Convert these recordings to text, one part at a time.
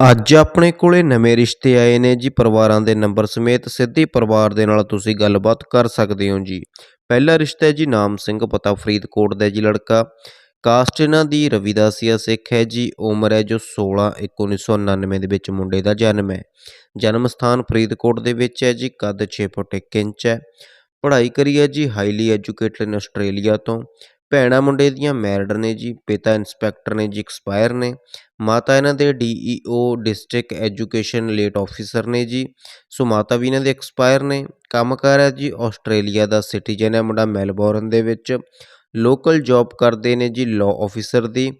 ਅੱਜ ਆਪਣੇ ਕੋਲੇ ਨਵੇਂ ਰਿਸ਼ਤੇ ਆਏ ਨੇ ਜੀ। ਪਰਿਵਾਰਾਂ ਦੇ ਨੰਬਰ ਸਮੇਤ ਸਿੱਧੀ ਪਰਿਵਾਰ ਦੇ ਨਾਲ ਤੁਸੀਂ ਗੱਲਬਾਤ ਕਰ ਸਕਦੇ ਹੋ ਜੀ। ਪਹਿਲਾ ਰਿਸ਼ਤਾ ਹੈ ਜੀ ਨਾਮ ਸਿੰਘ, ਪਤਾ ਫਰੀਦਕੋਟ ਦਾ ਜੀ ਲੜਕਾ। ਕਾਸਟ ਇਹਨਾਂ ਦੀ ਰਵਿਦਾਸੀਆ ਸਿੱਖ ਹੈ ਜੀ। ਉਮਰ ਹੈ ਜੋ 16 ਇੱਕ 1999 ਦੇ ਵਿੱਚ ਮੁੰਡੇ ਦਾ ਜਨਮ ਹੈ। ਜਨਮ ਸਥਾਨ ਫਰੀਦਕੋਟ ਦੇ ਵਿੱਚ ਹੈ ਜੀ, ਕੱਦ 6 ਫੁੱਟ 1 ਇੰਚ ਹੈ। ਪੜ੍ਹਾਈ ਕਰੀ ਹੈ ਜੀ ਹਾਈਲੀ ਐਜੂਕੇਟਡ ਇਨ ਆਸਟ੍ਰੇਲੀਆ ਤੋਂ। ਭੈਣਾਂ ਮੁੰਡੇ ਦੀਆਂ ਮੈਰਿਡ ਨੇ ਜੀ, ਪਿਤਾ ਇੰਸਪੈਕਟਰ ਨੇ ਜੀ, ਐਕਸਪਾਇਰ ਨੇ, ਮਾਤਾ ਇਹਨਾਂ ਦੇ DEO, district education late officer ਨੇ ਜੀ, ਸੋ ਮਾਤਾ ਵੀ ਇਹਨਾਂ ਦੇ ਐਕਸਪਾਇਰ ਨੇ, ਕੰਮ ਕੰਮਕਾਰ ਹੈ ਜੀ, ਆਸਟ੍ਰੇਲੀਆ ਦਾ ਸਿਟੀਜ਼ਨ ਹੈ ਮੁੰਡਾ ਮੈਲਬੌਰਨ ਦੇ ਵਿੱਚ, ਲੋਕਲ ਜੌਬ ਕਰਦੇ ਨੇ ਜੀ ਲਾਅ ਆਫੀਸਰ ਦੀ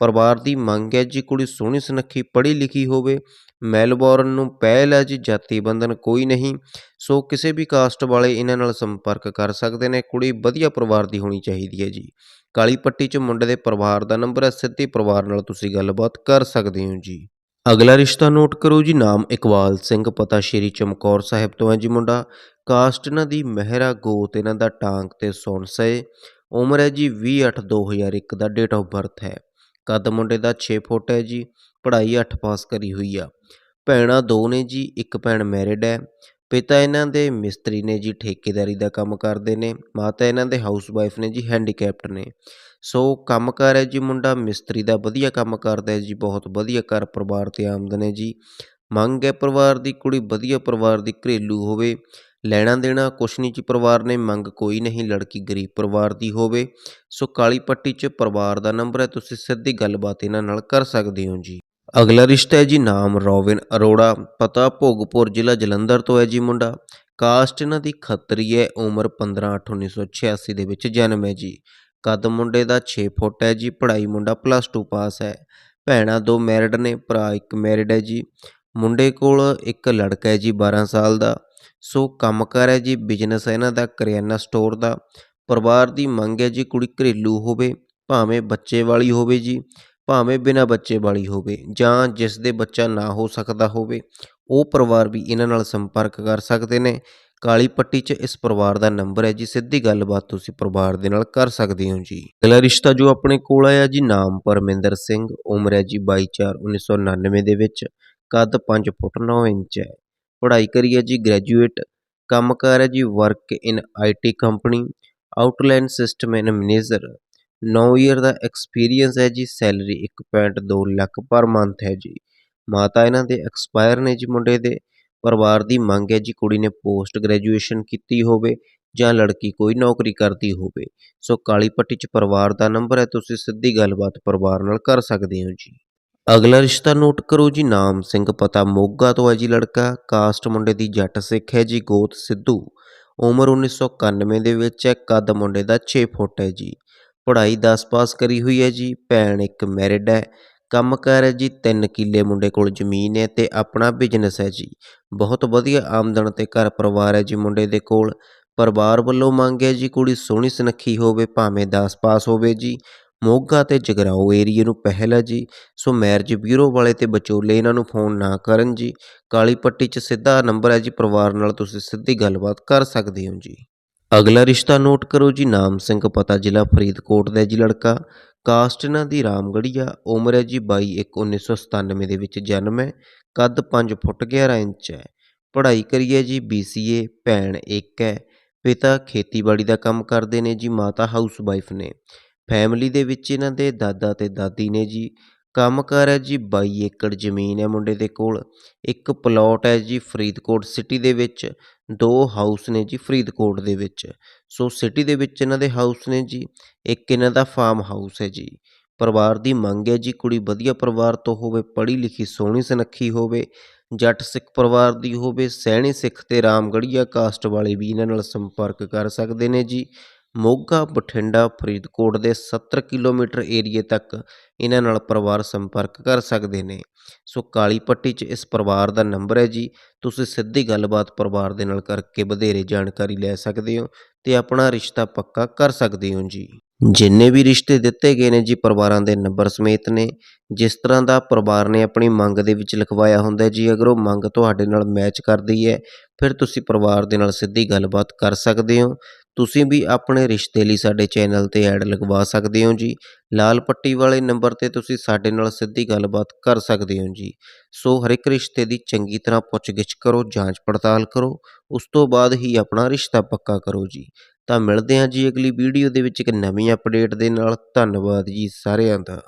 ਪਰਿਵਾਰ ਦੀ ਮੰਗ ਹੈ ਜੀ, ਕੁੜੀ ਸੋਹਣੀ ਸੁਨੱਖੀ ਪੜ੍ਹੀ ਲਿਖੀ ਹੋਵੇ, ਮੈਲਬੌਰਨ ਨੂੰ ਪਹਿਲ ਹੈ ਜੀ, ਜਾਤੀ ਬੰਧਨ ਕੋਈ ਨਹੀਂ, ਸੋ ਕਿਸੇ ਵੀ ਕਾਸਟ ਵਾਲੇ ਇਹਨਾਂ ਨਾਲ ਸੰਪਰਕ ਕਰ ਸਕਦੇ ਨੇ, ਕੁੜੀ ਵਧੀਆ ਪਰਿਵਾਰ ਦੀ ਹੋਣੀ ਚਾਹੀਦੀ ਹੈ ਜੀ। ਕਾਲੀ ਪੱਟੀ 'ਚ ਮੁੰਡੇ ਦੇ ਪਰਿਵਾਰ ਦਾ ਨੰਬਰ ਹੈ, ਸਿੱਧੇ ਪਰਿਵਾਰ ਨਾਲ ਤੁਸੀਂ ਗੱਲਬਾਤ ਕਰ ਸਕਦੇ ਹੋ ਜੀ। ਅਗਲਾ ਰਿਸ਼ਤਾ ਨੋਟ ਕਰੋ ਜੀ, ਨਾਮ ਇਕਬਾਲ ਸਿੰਘ, ਪਤਾ ਸ਼੍ਰੀ ਚਮਕੌਰ ਸਾਹਿਬ ਤੋਂ ਹੈ ਜੀ ਮੁੰਡਾ। ਕਾਸਟ ਇਹਨਾਂ ਦੀ ਮਹਿਰਾ ਗੋਤ ਇਹਨਾਂ ਦਾ ਟਾਂਕ ਤੇ ਸੌਣਸੇ ਉਮਰ ਹੈ ਜੀ 28/2001 ਦਾ ਡੇਟ ਆਫ ਬਰਥ ਹੈ। ਕੱਦ ਮੁੰਡੇ ਦਾ 6 ਫੁੱਟ ਹੈ ਜੀ, ਪੜ੍ਹਾਈ 8 ਪਾਸ ਕਰੀ ਹੋਈ ਆ। ਭੈਣਾਂ ਦੋ ਨੇ ਜੀ, ਇੱਕ ਭੈਣ ਮੈਰਿਡ ਹੈ। ਪਿਤਾ ਇਹਨਾਂ ਦੇ ਮਿਸਤਰੀ ਨੇ ਜੀ, ਠੇਕੇਦਾਰੀ ਦਾ ਕੰਮ ਕਰਦੇ ਨੇ। ਮਾਤਾ ਇਹਨਾਂ ਦੇ ਹਾਊਸ ਵਾਈਫ ਨੇ ਜੀ ਹੈਂਡੀਕੈਪਟ ਨੇ। ਸੋ ਕੰਮਕਾਰ ਹੈ ਜੀ ਮੁੰਡਾ, ਮਿਸਤਰੀ ਦਾ ਵਧੀਆ ਕੰਮ ਕਰਦਾ ਹੈ ਜੀ, ਬਹੁਤ ਵਧੀਆ ਘਰ ਪਰਿਵਾਰ ਤੇ ਆਮਦਨ ਹੈ ਜੀ। ਮੰਗ ਹੈ ਪਰਿਵਾਰ ਦੀ ਕੁੜੀ ਵਧੀਆ ਪਰਿਵਾਰ ਦੀ ਘਰੇਲੂ ਹੋਵੇ। ਲੈਣਾ ਦੇਣਾ ਕੁਛ ਨਹੀਂ ਜੀ, ਪਰਿਵਾਰ ਨੇ ਮੰਗ ਕੋਈ ਨਹੀਂ, ਲੜਕੀ ਗਰੀਬ ਪਰਿਵਾਰ ਦੀ ਹੋਵੇ। ਸੋ ਕਾਲੀ ਪੱਟੀ 'ਚ ਪਰਿਵਾਰ ਦਾ ਨੰਬਰ ਹੈ, ਤੁਸੀਂ ਸਿੱਧੀ ਗੱਲਬਾਤ ਇਹਨਾਂ ਨਾਲ ਕਰ ਸਕਦੇ ਹੋ ਜੀ। ਅਗਲਾ ਰਿਸ਼ਤਾ ਹੈ ਜੀ, ਨਾਮ ਰੋਵਿਨ ਅਰੋੜਾ, ਪਤਾ ਭੋਗਪੁਰ ਜ਼ਿਲ੍ਹਾ ਜਲੰਧਰ ਤੋਂ ਹੈ ਜੀ ਮੁੰਡਾ। ਕਾਸਟ ਇਹਨਾਂ ਦੀ ਖੱਤਰੀ ਹੈ, ਉਮਰ 15/8/1986 ਦੇ ਵਿੱਚ ਜਨਮ ਹੈ ਜੀ। ਕੱਦ ਮੁੰਡੇ ਦਾ 6 ਫੁੱਟ ਹੈ ਜੀ, ਪੜ੍ਹਾਈ ਮੁੰਡਾ ਪਲੱਸ 2 ਪਾਸ ਹੈ। ਭੈਣਾਂ ਦੋ ਮੈਰਿਡ ਨੇ, ਭਰਾ ਇੱਕ ਮੈਰਿਡ ਹੈ ਜੀ। ਮੁੰਡੇ ਕੋਲ ਇੱਕ ਲੜਕਾ ਹੈ ਜੀ 12 ਸਾਲ ਦਾ। ਸੋ ਕੰਮ ਕਾਰ ਹੈ ਜੀ ਬਿਜ਼ਨਸ ਹੈ ਇਹਨਾਂ ਦਾ, ਕਰਿਆਨਾ ਸਟੋਰ ਦਾ। ਪਰਿਵਾਰ ਦੀ ਮੰਗ ਹੈ ਜੀ, ਕੁੜੀ ਘਰੇਲੂ ਹੋਵੇ, ਭਾਵੇਂ ਬੱਚੇ ਵਾਲੀ ਹੋਵੇ ਜੀ, ਭਾਵੇਂ ਬਿਨਾਂ ਬੱਚੇ ਵਾਲੀ ਹੋਵੇ, ਜਾਂ ਜਿਸ ਦੇ ਬੱਚਾ ਨਾ ਹੋ ਸਕਦਾ ਹੋਵੇ, ਉਹ ਪਰਿਵਾਰ ਵੀ ਇਹਨਾਂ ਨਾਲ ਸੰਪਰਕ ਕਰ ਸਕਦੇ ਨੇ। ਕਾਲੀ ਪੱਟੀ 'ਚ ਇਸ ਪਰਿਵਾਰ ਦਾ ਨੰਬਰ ਹੈ ਜੀ, ਸਿੱਧੀ ਗੱਲਬਾਤ ਤੁਸੀਂ ਪਰਿਵਾਰ ਦੇ ਨਾਲ ਕਰ ਸਕਦੇ ਹੋ ਜੀ। ਅਗਲਾ ਰਿਸ਼ਤਾ ਜੋ ਆਪਣੇ ਕੋਲ ਆਇਆ ਜੀ, ਨਾਮ ਪਰਮਿੰਦਰ ਸਿੰਘ, ਉਮਰ ਹੈ ਜੀ 22/4/1999 ਦੇ ਵਿੱਚ, ਕੱਦ 5 ਫੁੱਟ 9 ਇੰਚ ਹੈ। ਪੜ੍ਹਾਈ ਕਰੀ ਹੈ ਜੀ ਗ੍ਰੈਜੂਏਟ ਕੰਮ ਕਾਰ ਹੈ ਜੀ work in IT company outline system and manager 9 year the experience ਹੈ ਜੀ ਸੈਲਰੀ 1.2 ਲੱਖ ਪਰ ਮੰਥ ਹੈ ਜੀ। ਮਾਤਾ ਇਹਨਾਂ ਦੇ ਐਕਸਪਾਇਰ ਨੇ ਜੀ ਮੁੰਡੇ ਦੇ, ਪਰਿਵਾਰ ਦੀ ਮੰਗ ਹੈ ਜੀ ਕੁੜੀ ਨੇ ਪੋਸਟ ਗ੍ਰੈਜੂਏਸ਼ਨ ਕੀਤੀ ਹੋਵੇ ਜਾਂ ਲੜਕੀ ਕੋਈ ਨੌਕਰੀ ਕਰਦੀ ਹੋਵੇ। ਸੋ ਕਾਲੀ ਪੱਟੀ 'ਚ ਪਰਿਵਾਰ ਦਾ ਨੰਬਰ ਹੈ, ਤੁਸੀਂ ਸਿੱਧੀ ਗੱਲਬਾਤ ਪਰਿਵਾਰ ਨਾਲ ਕਰ ਸਕਦੇ ਹੋ ਜੀ। ਅਗਲਾ ਰਿਸ਼ਤਾ ਨੋਟ ਕਰੋ ਜੀ, ਨਾਮ ਸਿੰਘ ਪਤਾ ਮੋਗਾ ਤੋਂ ਹੈ ਜੀ ਲੜਕਾ, ਕਾਸਟ ਮੁੰਡੇ ਦੀ ਜੱਟ ਸਿੱਖ ਹੈ ਜੀ ਗੋਤ ਸਿੱਧੂ। ਉਮਰ 1991 ਦੇ ਵਿੱਚ ਹੈ, ਕੱਦ ਮੁੰਡੇ ਦਾ 6 ਫੁੱਟ ਹੈ ਜੀ। ਪੜ੍ਹਾਈ 10 ਪਾਸ ਕਰੀ ਹੋਈ ਹੈ ਜੀ, ਭੈਣ ਇੱਕ ਮੈਰਿਡ ਹੈ। ਕੰਮ ਕੰਮਕਾਰ ਹੈ ਜੀ 3 ਕਿੱਲੇ ਮੁੰਡੇ ਕੋਲ ਜ਼ਮੀਨ ਹੈ ਤੇ ਆਪਣਾ ਬਿਜ਼ਨਸ ਹੈ ਜੀ। ਬਹੁਤ ਵਧੀਆ ਆਮਦਨ ਤੇ ਘਰ ਪਰਿਵਾਰ ਹੈ ਜੀ ਮੁੰਡੇ ਦੇ ਕੋਲ। ਪਰਿਵਾਰ ਵੱਲੋਂ ਮੰਗ ਹੈ ਜੀ, ਕੁੜੀ ਸੋਹਣੀ ਸੁਨੱਖੀ ਹੋਵੇ, ਭਾਵੇਂ 10 ਪਾਸ ਹੋਵੇ ਜੀ। ਮੋਗਾ ਤੇ ਜਗਰਾਓ ਏਰੀਏ ਨੂੰ ਪਹਿਲ ਹੈ ਜੀ। ਸੋ ਮੈਰਿਜ ਬਿਊਰੋ ਵਾਲੇ ਤੇ ਵਿਚੋਲੇ ਇਹਨਾਂ ਨੂੰ ਫੋਨ ਨਾ ਕਰਨ ਜੀ। ਕਾਲੀ ਪੱਟੀ 'ਚ ਸਿੱਧਾ ਨੰਬਰ ਹੈ ਜੀ, ਪਰਿਵਾਰ ਨਾਲ ਤੁਸੀਂ ਸਿੱਧੀ ਗੱਲਬਾਤ ਕਰ ਸਕਦੇ ਹੋ ਜੀ। ਅਗਲਾ ਰਿਸ਼ਤਾ ਨੋਟ ਕਰੋ ਜੀ, ਨਾਮ ਸਿੰਘ ਪਤਾ ਜ਼ਿਲ੍ਹਾ ਫਰੀਦਕੋਟ ਦਾ ਜੀ ਲੜਕਾ। ਕਾਸਟ ਇਹਨਾਂ ਦੀ ਰਾਮਗੜੀਆ ਉਮਰ ਹੈ ਜੀ 22/1/1997 ਦੇ ਵਿੱਚ ਜਨਮ ਹੈ, ਕੱਦ 5 ਫੁੱਟ 11 ਇੰਚ ਹੈ। ਪੜ੍ਹਾਈ ਕਰੀ ਹੈ ਜੀ BCA ਭੈਣ ਇੱਕ ਹੈ। ਪਿਤਾ ਖੇਤੀਬਾੜੀ ਦਾ ਕੰਮ ਕਰਦੇ ਨੇ ਜੀ, ਮਾਤਾ ਹਾਊਸ ਵਾਈਫ ਨੇ। ਫੈਮਿਲੀ ਦੇ ਵਿੱਚ ਇਹਨਾਂ ਦੇ ਦਾਦਾ ਅਤੇ ਦਾਦੀ ਨੇ ਜੀ ਕੰਮ ਕਾਰ ਹੈ ਜੀ 22 ਏਕੜ ਜ਼ਮੀਨ ਹੈ ਮੁੰਡੇ ਦੇ ਕੋਲ। ਇੱਕ ਪਲਾਟ ਹੈ ਜੀ ਫਰੀਦਕੋਟ ਸਿਟੀ ਦੇ ਵਿੱਚ, ਦੋ ਹਾਊਸ ਨੇ ਜੀ ਫਰੀਦਕੋਟ ਦੇ ਵਿੱਚ। ਸੋ ਸਿਟੀ ਦੇ ਵਿੱਚ ਇਹਨਾਂ ਦੇ ਹਾਊਸ ਨੇ ਜੀ, ਇੱਕ ਇਹਨਾਂ ਦਾ ਫਾਰਮ ਹਾਊਸ ਹੈ ਜੀ। ਪਰਿਵਾਰ ਦੀ ਮੰਗ ਹੈ ਜੀ ਕੁੜੀ ਵਧੀਆ ਪਰਿਵਾਰ ਤੋਂ ਹੋਵੇ, ਪੜ੍ਹੀ ਲਿਖੀ, ਸੋਹਣੀ ਸੁਨੱਖੀ ਹੋਵੇ, ਜੱਟ ਸਿੱਖ ਪਰਿਵਾਰ ਦੀ ਹੋਵੇ ਸੈਣੀ ਸਿੱਖ ਤੇ ਰਾਮਗੜੀਆ ਕਾਸਟ ਵਾਲੇ ਵੀ ਇਹਨਾਂ ਨਾਲ ਸੰਪਰਕ ਕਰ ਸਕਦੇ ਨੇ ਜੀ। ਮੋਗਾ, ਬਠਿੰਡਾ, ਫਰੀਦਕੋਟ ਦੇ 70 ਕਿਲੋਮੀਟਰ ਏਰੀਏ ਤੱਕ ਇਹਨਾਂ ਨਾਲ ਪਰਿਵਾਰ ਸੰਪਰਕ ਕਰ ਸਕਦੇ ਨੇ। ਸੋ ਕਾਲੀ ਪੱਟੀ 'ਚ ਇਸ ਪਰਿਵਾਰ ਦਾ ਨੰਬਰ ਹੈ ਜੀ। ਤੁਸੀਂ ਸਿੱਧੀ ਗੱਲਬਾਤ ਪਰਿਵਾਰ ਦੇ ਨਾਲ ਕਰਕੇ ਵਧੇਰੇ ਜਾਣਕਾਰੀ ਲੈ ਸਕਦੇ ਹੋ ਤੇ ਆਪਣਾ ਰਿਸ਼ਤਾ ਪੱਕਾ ਕਰ ਸਕਦੇ ਹੋ ਜੀ। ਜਿੰਨੇ ਵੀ ਰਿਸ਼ਤੇ ਦਿੱਤੇ ਗਏ ਨੇ ਜੀ ਪਰਿਵਾਰਾਂ ਦੇ ਨੰਬਰ ਸਮੇਤ ਨੇ। ਜਿਸ ਤਰ੍ਹਾਂ ਦਾ ਪਰਿਵਾਰ ਨੇ ਆਪਣੀ ਮੰਗ ਦੇ ਵਿੱਚ ਲਿਖਵਾਇਆ ਹੁੰਦਾ ਜੀ, ਅਗਰ ਉਹ ਮੰਗ ਤੁਹਾਡੇ ਨਾਲ ਮੈਚ ਕਰਦੀ ਹੈ, ਫਿਰ ਤੁਸੀਂ ਪਰਿਵਾਰ ਦੇ ਨਾਲ ਸਿੱਧੀ ਗੱਲਬਾਤ ਕਰ ਸਕਦੇ ਹੋ। ਤੁਸੀਂ ਵੀ ਆਪਣੇ ਰਿਸ਼ਤੇ ਲਈ ਸਾਡੇ ਚੈਨਲ ਤੇ ਐਡ ਲਗਵਾ ਸਕਦੇ ਹੋ ਜੀ। ਲਾਲ ਪੱਟੀ ਵਾਲੇ ਨੰਬਰ ਤੇ ਤੁਸੀਂ ਸਾਡੇ ਨਾਲ ਸਿੱਧੀ ਗੱਲਬਾਤ ਕਰ ਸਕਦੇ ਹੋ ਜੀ। ਸੋ ਹਰ ਇੱਕ ਰਿਸ਼ਤੇ ਦੀ ਚੰਗੀ ਤਰ੍ਹਾਂ ਪੁੱਛਗਿੱਛ ਕਰੋ, ਜਾਂਚ ਪੜਤਾਲ ਕਰੋ, ਉਸ ਤੋਂ ਬਾਅਦ ਹੀ ਆਪਣਾ ਰਿਸ਼ਤਾ ਪੱਕਾ ਕਰੋ ਜੀ। ਤਾਂ ਮਿਲਦੇ ਹਾਂ ਜੀ ਅਗਲੀ ਵੀਡੀਓ ਦੇ ਵਿੱਚ ਇੱਕ ਨਵੀਂ ਅਪਡੇਟ ਦੇ ਨਾਲ। ਧੰਨਵਾਦ ਜੀ ਸਾਰਿਆਂ ਦਾ।